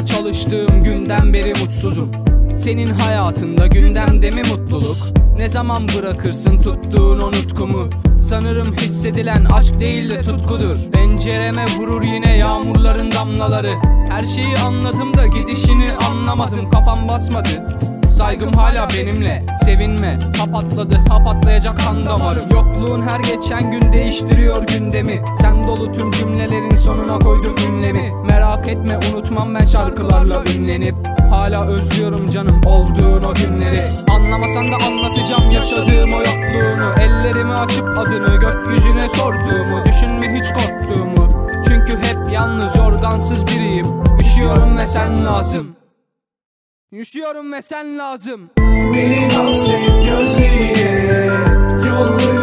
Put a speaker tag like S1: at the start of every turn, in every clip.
S1: Anlamaya çalıştığım günden beri mutsuzum. Senin hayatında gündemde mi mutluluk? Ne zaman bırakırsın tuttuğun o nutkumu? Sanırım hissedilen aşk değil de tutkudur. Pencereme vurur yine yağmurların damlaları. Her şeyi anladım da gidişini anlamadım. Kafam basmadı Saygım hala benimle. Sevinme. Hap atladı hap atlayacak kan damarım. Yokluğun her geçen gün değiştiriyor gündemi. Sen dolu tüm cümlelerin sonuna koydum ünlemi. Merak etme unutmam ben şarkılarla ünlenip. Hala özlüyorum canım olduğun o günleri. Anlamasan da anlatacağım yaşadığım o yokluğunu. Ellerimi açıp adını gökyüzüne sorduğumu Düşünme hiç korktuğumu. Çünkü hep yalnız yorgansız biriyim. Üşüyorum ve sen lazım Üşüyorum ve sen lazım.
S2: Beni hapset gözlerine Yollarını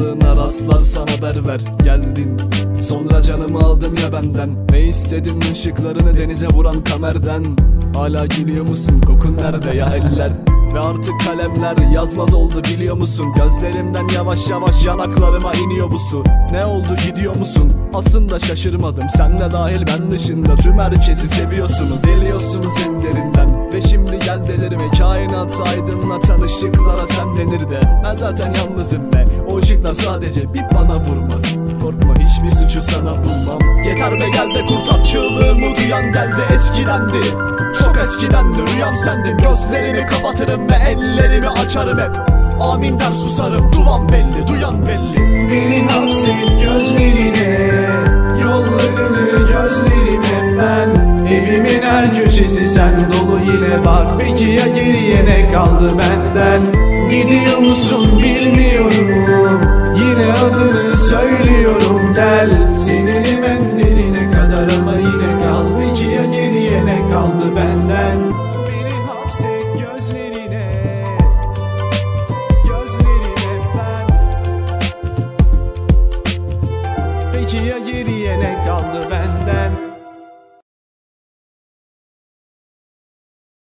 S2: Varlığına rastlarsan haber ver. Geldin Sonra canımı aldın ya benden. Ne istedin ışıklarını denize vuran kamerden? Hala gülüyor musun? Kokun nerede ya eller? Ve artık kalemler yazmaz oldu biliyor musun? Gözlerimden yavaş yavaş yanaklarıma iniyor bu su. Ne oldu gidiyor musun? Aslında şaşırmadım. Sen de dahil ben dışında. Tüm herkesi seviyorsunuz eliyorsunuz en derinden Ve şimdi gel delirme kainat aydınlatan ışıklara sen denir de Ben zaten yalnızım be. O ışıklar sadece bir bana vurmaz. Korkma hiçbir suçu sana bulmam. Yeter be gel de kurtar. Çığlığımı duyan geldi eskidendi Çok eskidendi rüyam sendin Gözlerimi kapatırım ve ellerimi açarım hep. Aminden susarım. Duvan belli duyan belli. Beni hapset gözlerine köşesi sen dolu yine bak. Peki ya geriye ne kaldı benden? Gidiyor musun bilmiyorum. Yine adını söylüyorum. Gel Senin emenlerine kadar ama yine kal. Peki ya geriye ne kaldı benden? Beni hapset gözlerine Gözlerine ben. Peki ya geriye ne kaldı benden